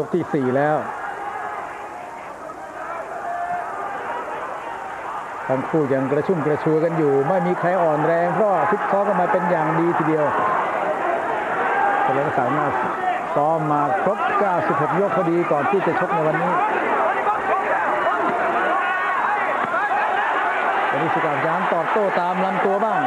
ยกที่สี่แล้ว ทั้งคู่ยังกระชุ่มกระชวยกันอยู่ ไม่มีใครอ่อนแรง เพราะฟิตซ้อมกันมาเป็นอย่างดีทีเดียวเฉลิมศักดิ์มาซ้อมมาครบ 96 ยกพอดีก่อนที่จะชกในวันนี้วันนี้สุการยานตอบโต้ตามลำตัวบ้าง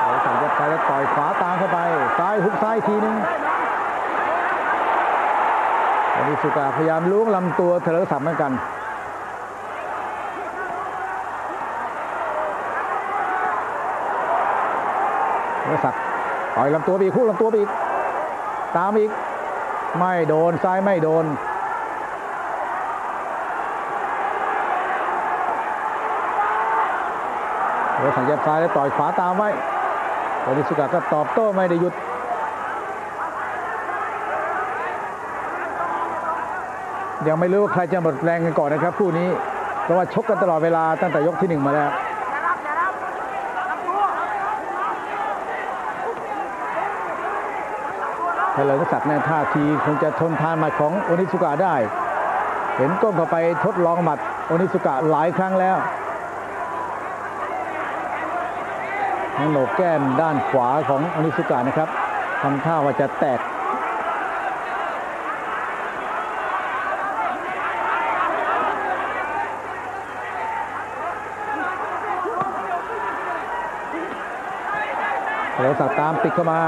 เราสั่งจะไปแล้วต่อยขวาตามเข้าไป ซ้าย หุกซ้ายอีกทีนึงวันนี้สุกาพยายามล้วงลำตัวเถลิงศักเหมือนกันเถลิงศักต่อยลำตัวไปอีกคู่ลำตัวไปอีก ตามอีก ไม่โดนซ้ายไม่โดนเดี๋ยวสังเกตซ้ายแล้วต่อยขวาตามไว้โอนิสุกะก็ตอบโต้ไม่ได้หยุด ยังไม่รู้ว่าใครจะหมดแรงกันก่อนนะครับคู่นี้ เพราะว่าชกกันตลอดเวลาตั้งแต่ยกที่หนึ่งมาแล้วเฉลิมศักดิ์ในท่าทีคงจะทนทานหมัดของโอนิสุกะได้ เห็นก้มเข้าไปทดลองหมัดโอนิสุกะหลายครั้งแล้วทั้งโหนกแก้มด้านขวาของโอนิสุกะนะครับทำท่าว่าจะแตก เฉลิมศักดิ์ตามติดเข้ามา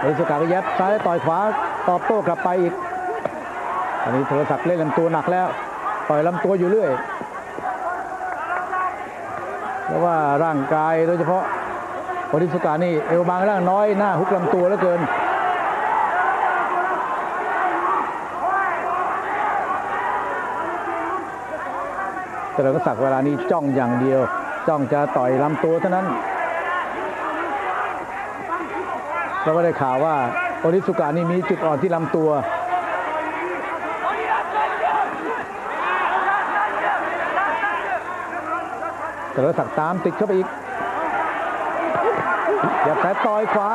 อนิสุกะก็ยัดซ้ายต่อยขวาตอบโต้กลับไปอีกอันนี้เฉลิมศักดิ์เล่นลำตัวหนักแล้ว ต่อยลำตัวอยู่เรื่อยเพราะว่าร่างกายโดยเฉพาะโอริสุกานี่เอวบางร่างน้อยหน้าฮุกลำตัวเหลือเกินแต่เราก็สักเวลานี้จ้องอย่างเดียว จ้องจะต่อยลำตัวเท่านั้น เราก็ได้ข่าวว่าโอริสุกานี่มีจุดอ่อนที่ลำตัวแต่เราสักดิ์ตามติดเข้าไปอีกอย่าแต่ต่อยขวา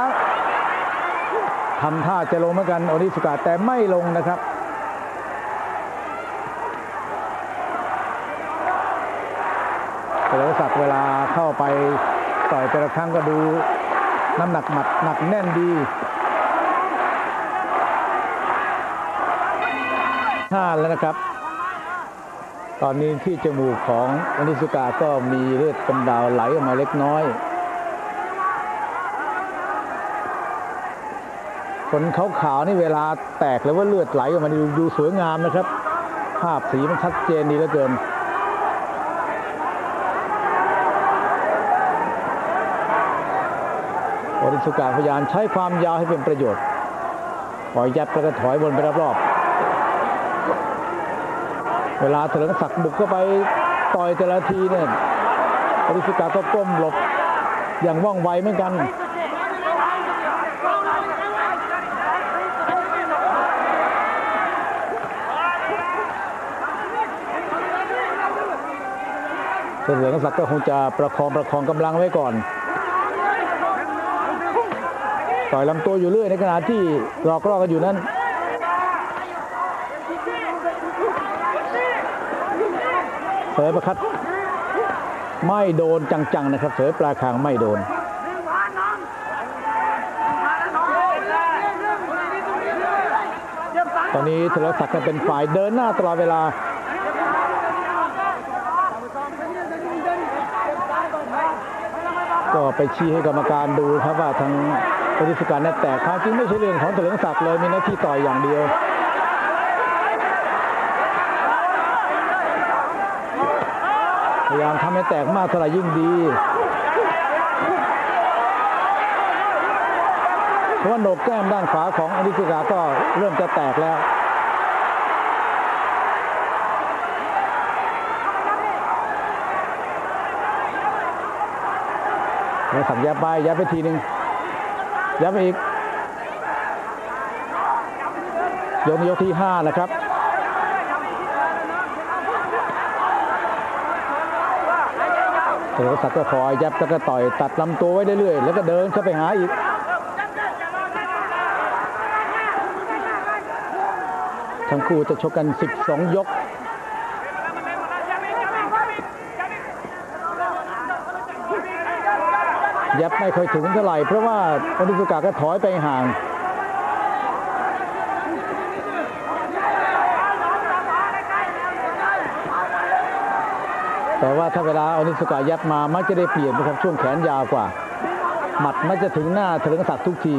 ทำท่าจะลงเหมือนกันโอนิสุกะแต่ไม่ลงนะครับแต่เราสักดิ์เวลาเข้าไปต่อยแต่ละครั้งก็ดู น้ำหนักหมัดหนักแน่นดีห้าแล้วนะครับ ตอนนี้ที่จมูกของอนิสุกาก็มีเลือดกำดาวไหลออกมาเล็กน้อย ขนขาวๆนี่เวลาแตกแล้วว่าเลือดไหลออกมาดูดูสวยงามนะครับ ภาพสีมันชัดเจนดีเหลือเกิน อนิสุกาพยายามใช้ความยาวให้เป็นประโยชน์ปล่อยยัดแล้วก็ถอยวนไปรอบๆเวลาเถลิงศักดิ์บุกเข้าไปต่อยแต่ละทีเนี่ยอริสุกาก็ก้มหลบอย่างว่องไวเหมือนกันเถลิงศักดิ์ก็คงจะประคองประคองกำลังไว้ก่อน ต่อยลำตัวอยู่เรื่อยในขณะที่หลอกล่อกันอยู่นั้นเสยประคัดไม่โดนจังๆนะครับเสยปลาคางไม่โดนตอนนี้เถลิงศักดิ์เป็นฝ่ายเดินหน้าตลอดเวลา ก็ไปชี้ให้กรรมการดูครับว่าทาง ปฏิสการนั้นแตกความจริงไม่ใช่เรื่องของเถลิงศักดิ์เลยมีหน้าที่ต่อยอย่างเดียวพยายามทำให้แตกมากเท่าไหร่ยิ่งดีเพราะว่าโหนกแก้มด้านขวาของอนิสุกาก็เริ่มจะแตกแล้วแล้วสักยับไปยับไปทีหนึ่ง ยับไปอีกยกนี้ยกที่ห้านะครับเฉลิมศักดิ์ก็คอยยับแล้วก็ต่อยตัดลำตัวไว้เรื่อยๆ แล้วก็เดินเข้าไปหาอีกทั้งคู่จะชกกัน 12 ยก ยับไม่ค่อยถึงเท่าไหร่ เพราะว่าอนิสุกะก็ถอยไปห่างแต่ว่าถ้าเวลาอนิสุกะยับมามักจะได้เปลี่ยนนะครับช่วงแขนยาวกว่า หมัดมักจะถึงหน้าเถลิงศักดิ์ทุกที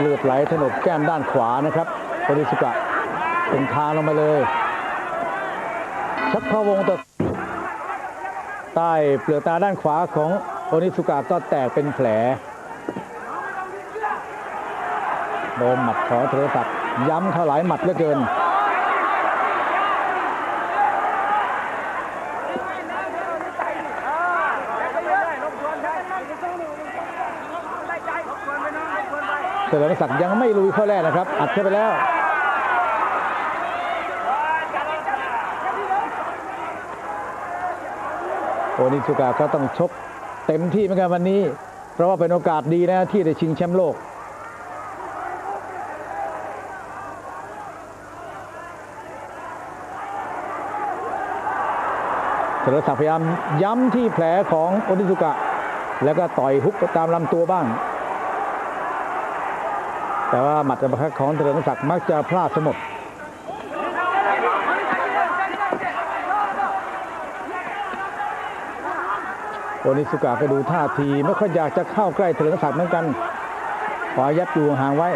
เลือดไหลถนนแก้มด้านขวานะครับอนิสุกะเป็นทางลงมาเลย ชักพวงต่อใต้เปลือกตาด้านขวาของโอนิสุกะก็แตกเป็นแผล โดนหมัดขอเทรศักดิ์ย้ำเข้าหลายหมัดเหลือเกิน เฉลิมศักดิ์ยังไม่ลุยเข้าแรกนะครับ อัดเข้าไปแล้ว อนิสุกะก็ต้องชกเต็มที่เหมือนกันวันนี้ เพราะว่าเป็นโอกาสดีนะที่ได้ชิงแชมป์โลกเฉลิมศักดิ์พยายามย้ำที่แผลของโอนิสุกะ แล้วก็ต่อยฮุกตามลำตัวบ้าง แต่ว่าหมัดอัปคัดของเฉลิมศักดิ์มักจะพลาดสมอ โอนิสุกะก็ดูท่าทีไม่ค่อยอยากจะเข้าใกล้เฉลิมศักดิ์เหมือนกันขอยับอยู่ห่างไว้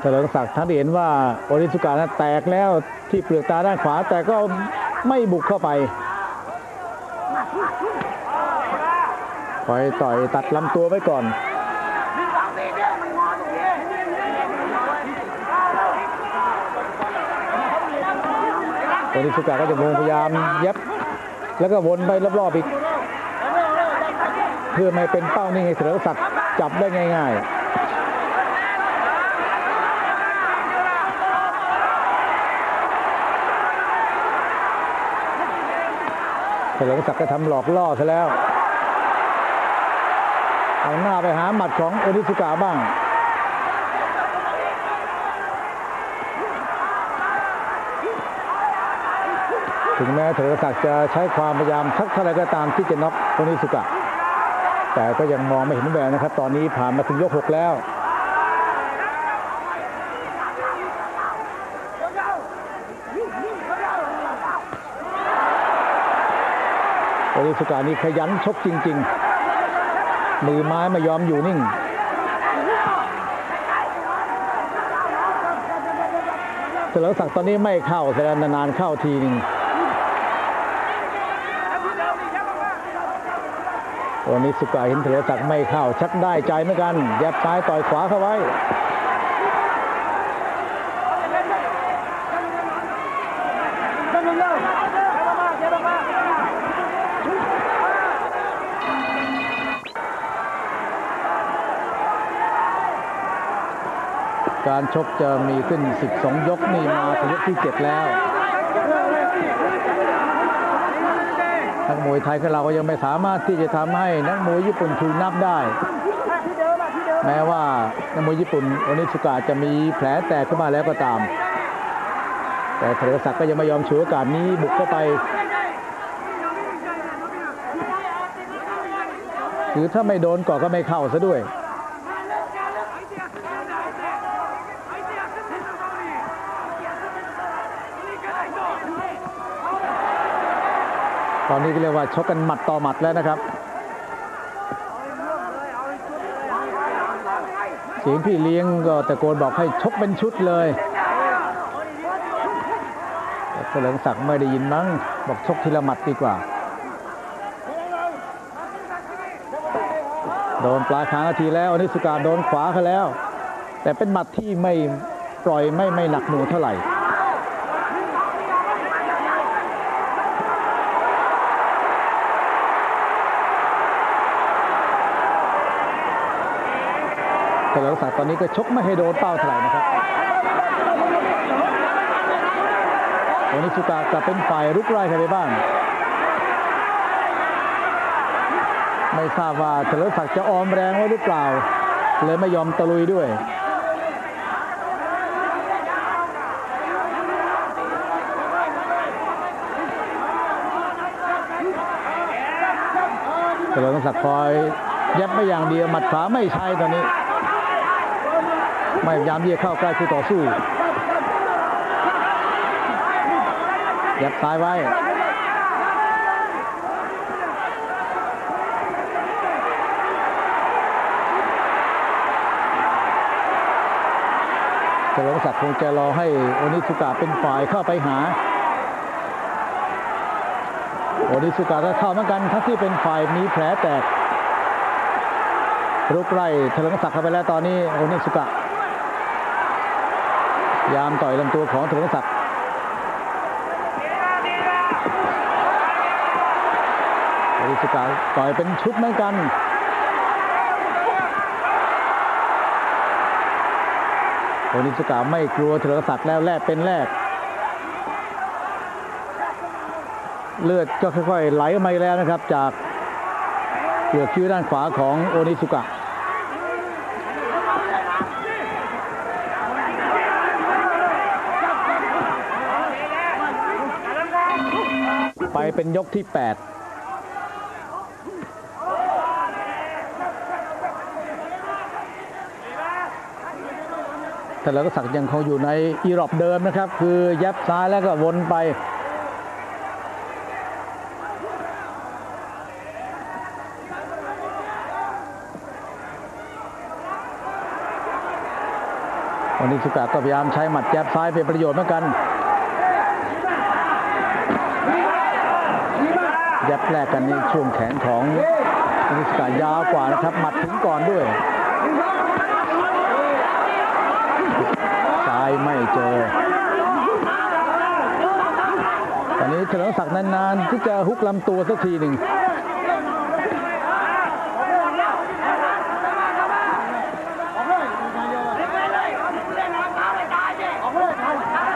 เฉลิมศักดิ์ท่านเห็นว่าโอนิสุกะนั้นแตกแล้วที่เปลือกตาด้านขวาแต่ก็ไม่บุกเข้าไปคอยต่อยตัดลำตัวไว้ก่อน โอนิสุกะก็จะพยายามเย็บแล้วก็วนไปรอบๆอีก เพื่อไม่เป็นเป้านิ่ไงเฉลิมศักดิ์จับได้ง่าย ๆเฉลิมศักดิ์ก็ทำหลอกล่อซะแล้วเอาหน้าไปหาหมัดของโอนิสุกะบ้าง ถึงแม้เถลิมศักดิ์จะใช้ความพยายามสักเท่าไรก็ตามที่จะน็อกโอนิสุกะ แต่ก็ยังมองไม่เห็นแววนะครับ ตอนนี้ผ่านมาถึงยกหกแล้วโอนิสุกะนี่ขยันชกจริง ๆ มือไม้ไม่ยอมอยู่นิ่งเฉลิมศักดิ์ตอนนี้ไม่เข้าแสดงนานๆเข้าทีหนึ่ง โอนิสุกะเห็นเฉลิมศักดิ์ไม่เข้า ชักได้ใจเหมือนกัน ยับซ้ายต่อยขวาเข้าไว้การชกจะมีขึ้น 12 ยกนี่มาถึงยกที่ 7 แล้ว นักมวยไทยของเราก็ยังไม่สามารถที่จะทำให้นักมวยญี่ปุ่นถูกนับได้ แม้ว่านักมวยญี่ปุ่นโอนิสุกะจะมีแผลแตกขึ้นมาแล้วก็ตาม แต่เทรศักดิ์ก็ยังไม่ยอมฉวยโอกาสนี้บุกเข้าไปคือถ้าไม่โดนก่อนก็ไม่เข้าซะด้วย ตอนนี้ก็เรียกว่าชกกันหมัดต่อหมัดแล้วนะครับเสียงพี่เลี้ยงก็ตะโกนบอกให้ชกเป็นชุดเลยเฉลิมศักดิ์ไม่ได้ยินมั้งบอกชกทีละหมัดดีกว่า โดนปลายคางนาทีแล้วอนิสุกาโดนขวาเขาแล้ว แต่เป็นหมัดที่ไม่ปล่อยไม่ไม่หนักหน่วงเท่าไหร่ ศักดิ์ตอนนี้ก็ชกไม่ให้โดนเป้าเท่าไหร่นะครับโอนิสุกะกลับเป็นฝ่ายรุกไล่เข้าไปบ้าง ไม่ทราบว่าเฉลิมศักดิ์จะออมแรงไว้หรือเปล่า เลยไม่ยอมตะลุยด้วยเฉลิมศักดิ์คอยย็บไม่อย่างเดียวหมัดขวาไม่ใช่ตอนนี้ ไม่พยายามที่จะเข้าใกล้คู่ต่อสู้ย็บซ้ายไว้เฉลิมศักดิ์คงจะรอให้โอนิสุกะเป็นฝ่ายเข้าไปหา โอนิสุกะก็เข้าเหมือนกันทั้งที่เป็นฝ่ายมีแผลแตกรุกไล่เฉลิมศักดิ์เข้าไปแล้วตอนนี้โอนิสุกะ ยามต่อยลำตัวของเฉลิมศักดิ์โอนิสุกะต่อยเป็นชุดเหมือนกันโอนิสุกะไม่กลัวเฉลิมศักดิ์แล้วแลกเป็นแลกเลือดก็ค่อยๆไหลออกมาอีกแล้วนะครับ จากเปลือกคิ้วด้านขวาของโอนิสุกะ เป็นยกที่ 8แต่เราก็สักยังคงอยู่ในอีรอบเดิมนะครับ คือยับซ้ายแล้วก็วนไป วันนี้สุกะก็พยายามใช้หมัดแจบซ้ายเป็นประโยชน์เหมือนกัน ยับแรกกันในช่วงแขนของวันนี้สุกะยาวกว่านะครับหมัดถึงก่อนด้วยซ้ายไม่เจอ ตอนนี้เฉลิมศักดิ์นานๆ ที่จะฮุกลำตัวสักทีหนึ่ง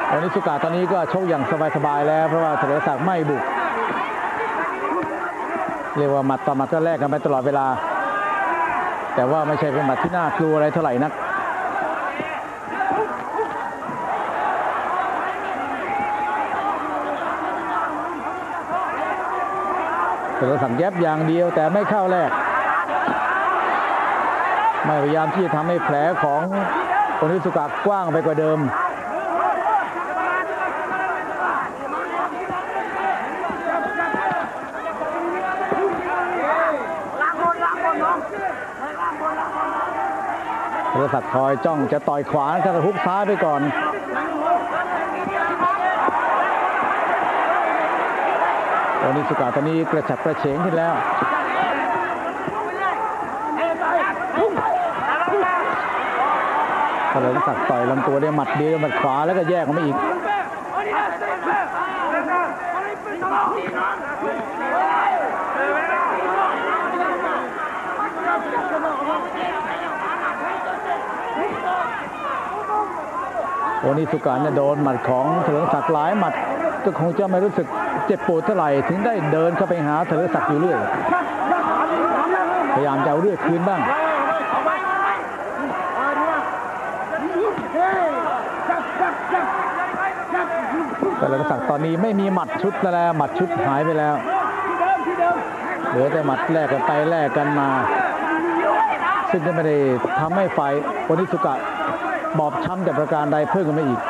โอนิสุกะตอนนี้ก็ชกอย่างสบายๆแล้วเพราะว่าเฉลิมศักดิ์ไม่บุก เรียกว่าหมัดต่อหมัดก็แลกกันไปตลอดเวลา แต่ว่าไม่ใช่เป็นหมัดที่น่ากลัวอะไรเท่าไหร่นักเฉลิมศักดิ์แยบอย่างเดียวแต่ไม่เข้าแรก ไม่พยายามที่จะทำให้แผลของโอนิสุกะกว้างไปกว่าเดิม เรือสัตว์คอยจ้องจะต่อยขวาจะฮุกซ้ายไปก่อนโอนิสุกะตอนนี้กระฉับกระเฉงขึ้นแล้วเฉลิมศักดิ์ต่อยลำตัวได้หมัดเดียวหมัดขวาแล้วก็แยกออกมาอีก โอนิสุกะเนี่ยโดนหมัดของเฉลิมศักดิ์หลายหมัดก็คงจะไม่รู้สึกเจ็บปวดเท่าไหร่ถึงได้เดินเข้าไปหาเฉลิมศักดิ์อยู่เรื่อยพยายามจะเอาเลือดคืนบ้างแต่เฉลิมศักดิ์ตอนนี้ไม่มีหมัดชุดแล้วหมัดชุดหายไปแล้วเหลือแต่หมัดแลกกันไปแลกกันมา ซึ่งก็ไม่ได้ทำให้ฝ่ายโอนิสุกะ บอบช้ำแต่ประการใดเพิ่มกันมาอีก